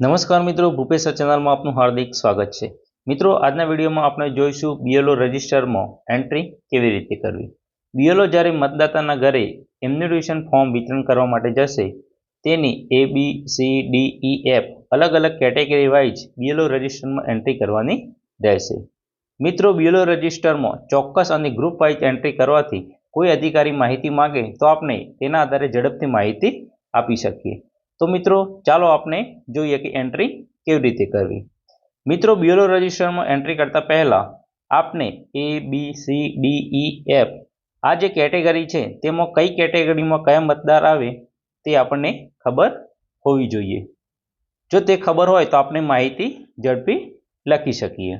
નમસ્કાર મિત્રો, ભૂપેશ ચેનલમાં આપનું હાર્દિક સ્વાગત છે. મિત્રો, આજના વિડીયોમાં આપણે જોઈશું બીએલઓ રજિસ્ટરમાં એન્ટ્રી કેવી રીતે કરવી. બીએલઓ જ્યારે મતદાતાના ઘરે એમ્યુનિટેશન ફોર્મ વિતરણ કરવા માટે જશે, તેની A B C D E F અલગ અલગ કેટેગરી વાઇઝ બીએલઓ રજિસ્ટરમાં એન્ટ્રી કરવાની રહેશે. મિત્રો બીએલઓ રજિસ્ટરમાં ચોક્કસ અને ગ્રુપ વાઇઝ એન્ટ્રી કરવાથી કોઈ અધિકારી માહિતી માંગે તો આપણે તેના આધારે ઝડપથી માહિતી આપી શકીએ. તો મિત્રો, ચાલો આપણે જોઈએ કે એન્ટ્રી કેવી રીતે કરવી. મિત્રો બ્યુરો રજિસ્ટરમાં એન્ટ્રી કરતા પહેલાં આપને A B C D E F આ જે કેટેગરી છે, તેમાં કઈ કેટેગરીમાં કયા મતદાર આવે તે આપણને ખબર હોવી જોઈએ. જો તે ખબર હોય તો આપણે માહિતી ઝડપી લખી શકીએ.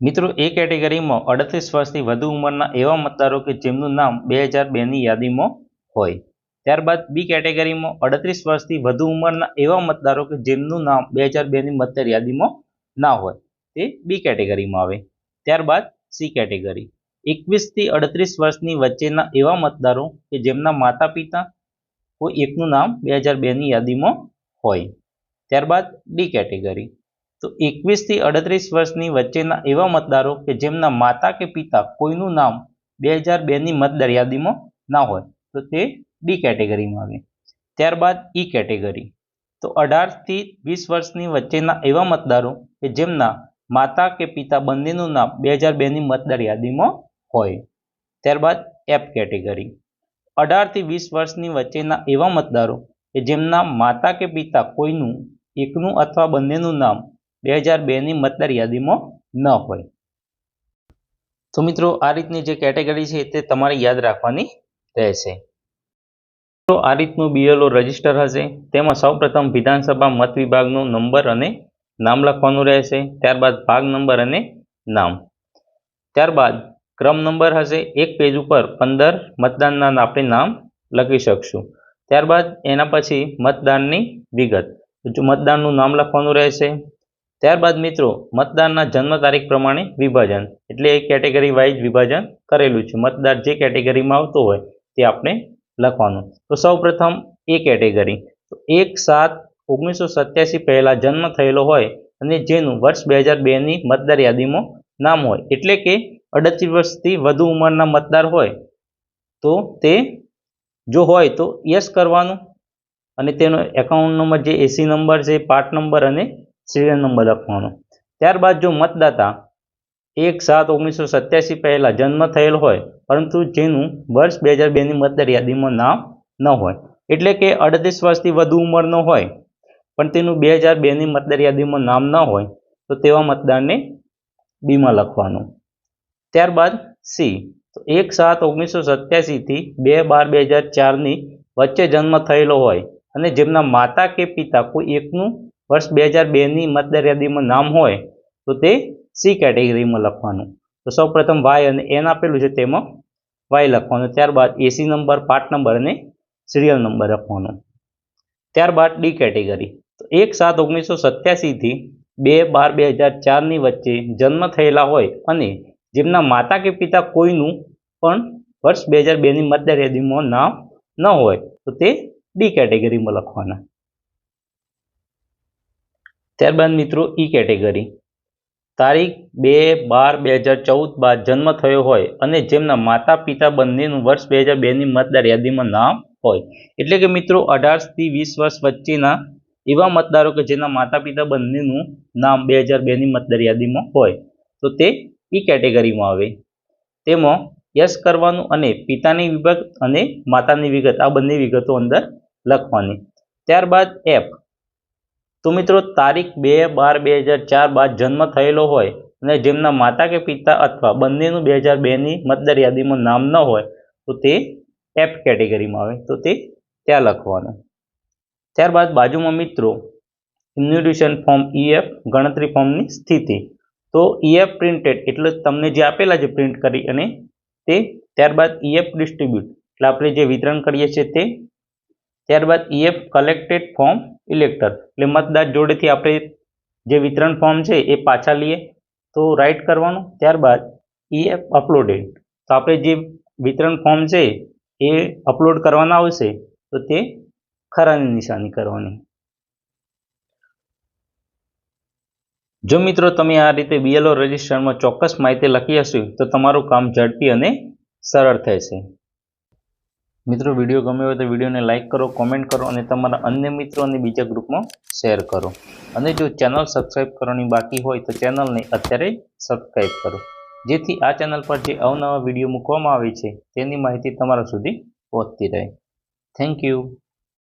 મિત્રો, એ કેટેગરીમાં અડત્રીસ વર્ષથી વધુ ઉંમરના એવા મતદારો કે જેમનું નામ બે હજાર બેની યાદીમાં હોય. ત્યારબાદ બી કેટેગરીમાં અડત્રીસ વર્ષથી વધુ ઉંમરના એવા મતદારો કે જેમનું નામ બે હજાર બેની મતદાર યાદીમાં ના હોય, તે બી કેટેગરીમાં આવે. ત્યારબાદ સી કેટેગરી. એકવીસથી અડત્રીસ વર્ષની વચ્ચેના એવા મતદારો કે જેમના માતા પિતા કોઈ એકનું નામ બે હજાર બેની યાદીમાં હોય. ત્યારબાદ ડી કેટેગરી. તો એકવીસથી અડત્રીસ વર્ષની વચ્ચેના એવા મતદારો કે જેમના માતા કે પિતા કોઈનું નામ બે હજાર બેની મતદાર યાદીમાં ના હોય, તો તે ડી કેટેગરીમાં આવે. ત્યારબાદ ઈ કેટેગરી. તો અઢારથી વીસ વર્ષની વચ્ચેના એવા મતદારો કે જેમના માતા કે પિતા બંનેનું નામ બે હજાર બેની મતદાર યાદીમાં હોય. ત્યારબાદ એફ કેટેગરી. અઢારથી વીસ વર્ષની વચ્ચેના એવા મતદારો કે જેમના માતા કે પિતા કોઈનું એકનું અથવા બંનેનું નામ બે હજાર બેની મતદાર યાદીમાં ન હોય. તો મિત્રો, આ રીતની જે કેટેગરી છે તે તમારે યાદ રાખવાની રહેશે. તો આ રીતનું બીએલઓ રજિસ્ટર હશે. તેમાં સૌપ્રથમ વિધાનસભા મત વિભાગનો નંબર અને નામ લખવાનું રહેશે. ત્યારબાદ ભાગ નંબર અને નામ. ત્યારબાદ ક્રમ નંબર હશે. એક પેજ ઉપર પંદર મતદાનના આપણે નામ લખી શકશું. ત્યારબાદ એના પછી મતદાનની વિગત. મતદાનનું નામ લખવાનું રહેશે. ત્યારબાદ મિત્રો, મતદાનના જન્મ તારીખ પ્રમાણે વિભાજન. એટલે કેટેગરી વાઇઝ વિભાજન કરેલું છે. મતદાર જે કેટેગરીમાં આવતો હોય તે આપણે લખવાનું. તો સૌપ્રથમ એ કેટેગરી. એક સાત ઓગણીસો સત્યાસી પહેલાં જન્મ થયેલો હોય અને જેનું વર્ષ બે હજાર બેની મતદાર યાદીમાં નામ હોય. એટલે કે અડત્રીસ વર્ષથી વધુ ઉંમરના મતદાર હોય તો તે જો હોય તો યસ કરવાનું. અને તેનો એકાઉન્ટ નંબર જે એસી નંબર છે પાર્ટ નંબર અને સિરિયલ નંબર લખવાનો. ત્યારબાદ જો મતદાતા એક સાત ઓગણીસો સત્યાસી પહેલાં જન્મ થયેલ હોય પરંતુ જેનું વર્ષ બે હજાર બેની મતદાર યાદીમાં નામ ન હોય. એટલે કે અડત્રીસ વર્ષથી વધુ ઉંમરનો હોય. પણ તેનું બે હજાર બેની મતદાર યાદીમાં નામ ન હોય, તો તેવા મતદારને બીમાં લખવાનું. ત્યારબાદ સી. તો એક સાત ઓગણીસો સત્યાસીથી બે બાર બે હજાર ચારની વચ્ચે જન્મ થયેલો હોય અને જેમના માતા કે પિતા કોઈ એકનું વર્ષ બે હજાર બેની મતદાર યાદીમાં નામ હોય, તો તે સી કેટેગરીમાં લખવાનું. તો સૌપ્રથમ વાય અને એન આપેલું છે તેમાં વાય લખવાનું. ત્યારબાદ એસી નંબર પાર્ટ નંબર અને સિરિયલ નંબર લખવાનો ત્યારબાદ ડી કેટેગરી તો એક સાત ઓગણીસો સત્યાસીથી બે બાર બે હજાર ચારની વચ્ચે જન્મ થયેલા હોય અને જેમના માતા કે પિતા કોઈનું પણ વર્ષ બે હજાર બેની મતદાર યાદીમાં નામ ન હોય, તો તે ડી કેટેગરીમાં લખવાના. ત્યારબાદ મિત્રો ઈ કેટેગરી તારીખ બે બાર બે હજાર ચૌદ બાદ જન્મ થયો હોય અને જેમના માતા પિતા બંનેનું વર્ષ બે હજાર બેની મતદાર યાદીમાં નામ હોય. એટલે કે મિત્રો અઢારથી વીસ વર્ષ વચ્ચેના એવા મતદારો કે જેના માતા પિતા બંનેનું નામ બે હજાર બેની મતદાર યાદીમાં હોય. તો તે ઈ કેટેગરીમાં આવે. તેમાં યસ કરવાનું અને પિતાની વિગત અને માતાની વિગત આ બંને વિગતો અંદર લખવાની. ત્યારબાદ એફ તો મિત્રો, તારીખ બે બાર બે હજાર ચાર બાદ જન્મ થયેલો હોય અને જેમના માતા કે પિતા અથવા બંનેનું બે હજાર બેની મતદાર યાદીમાં નામ ન હોય, તો તે એફ કેટેગરીમાં આવે. તો તે ત્યાં લખવાનું. ત્યારબાદ બાજુમાં મિત્રો ઇન્યુટેશન ફોર્મ ઈએફ ગણતરી ફોર્મની સ્થિતિ. તો ઈએફ પ્રિન્ટેડ એટલે તમને જે આપેલા છે પ્રિન્ટ કરી અને તે ત્યારબાદ ઈએફ ડિસ્ટ્રીબ્યુટ એટલે આપણે જે વિતરણ કરીએ છીએ તે ત્યારબાદ ઈએફ કલેક્ટેડ ફોર્મ ઇલેક્ટર એટલે મતદાર જોડેથી આપણે જે વિતરણ ફોર્મ છે એ પાછા લઈએ. તો રાઇટ કરવાનું. ત્યારબાદ ઈએફ અપલોડેડ તો આપણે જે વિતરણ ફોર્મ છે એ અપલોડ કરવાના આવશે તો તે ખરાની નિશાની કરવાની. જો મિત્રો તમે આ રીતે બીએલઓ રજિસ્ટરમાં ચોક્કસ માહિતી લખી હશે, તો તમારું કામ ઝડપી અને સરળ થશે મિત્રો વીડિયો ગમ્યો હોય તો વિડીયોને લાઇક કરો કોમેન્ટ કરો અને તમારા અન્ય મિત્રો અને બીજા ગ્રુપમાં શેર કરો. અને જો ચેનલ સબસ્ક્રાઇબ કરવાની બાકી હોય તો ચેનલને અત્યારે સબસ્ક્રાઈબ કરો. જેથી આ ચેનલ પર જે અવનવા વીડિયો મૂકવામાં આવે છે, તેની માહિતી તમારા સુધી પહોંચતી રહે. Thank you